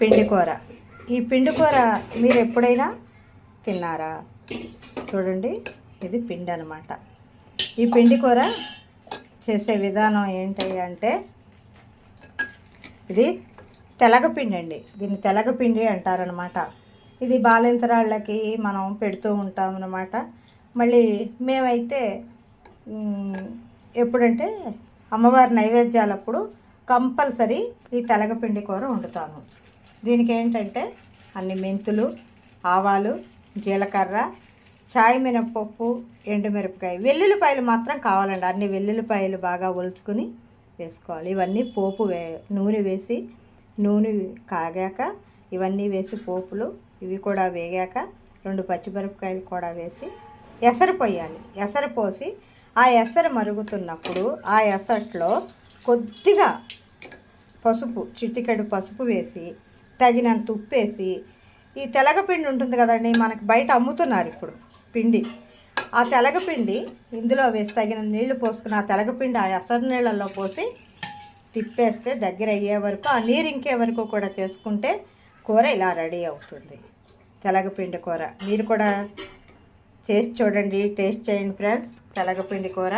పిండి కూర. ఈ పిండి కూర మీరు ఎప్పుడైనా తిన్నారా? చూడండి ఇది పిండి అనమాట ఈ పిండి కూర చేసే విధానం ఏంటి అంటే ఇది తెలగపిండి అండి. దీన్ని తెలగపిండి అంటారనమాట ఇది బాలింతరాళ్ళకి మనం పెడుతూ ఉంటాం అనమాట మళ్ళీ మేమైతే ఎప్పుడంటే అమ్మవారి నైవేద్యాలప్పుడు కంపల్సరీ ఈ తెలగపిండి కూర వండుతాము. దీనికి ఏంటంటే అన్ని మెంతులు ఆవాలు జీలకర్ర చాయ్ మినపప్పు ఎండుమిరపకాయ వెల్లుల్లిపాయలు మాత్రం కావాలండి. అన్ని వెల్లుల్లిపాయలు బాగా ఒలుచుకుని వేసుకోవాలి. ఇవన్నీ పోపు వే నూనె వేసి నూనె కాగాక ఇవన్నీ వేసి పోపులు ఇవి కూడా వేగాక రెండు పచ్చిమిరపకాయలు కూడా వేసి ఎసరు పోయాలి ఎసరు పోసి ఆ ఎసరు మరుగుతున్నప్పుడు ఆ ఎసట్లో కొద్దిగా పసుపు చిట్టికడు పసుపు వేసి తగినంత ఉప్పు వేసి ఈ తెలగపిండి ఉంటుంది కదండి మనకి బయట అమ్ముతున్నారు ఇప్పుడు పిండి. ఆ తెలగపిండి ఇందులో వేసి తగిన నీళ్ళు పోసుకుని ఆ తెలగపిండి ఆ ఎసరు నీళ్ళల్లో పోసి తిప్పేస్తే దగ్గర అయ్యే వరకు ఆ నీరు ఇంకే వరకు కూడా చేసుకుంటే కూర ఇలా రెడీ అవుతుంది. తెలగపిండి కూర. మీరు కూడా చేసి చూడండి టేస్ట్ చేయండి ఫ్రెండ్స్ తెలగపిండి కూర.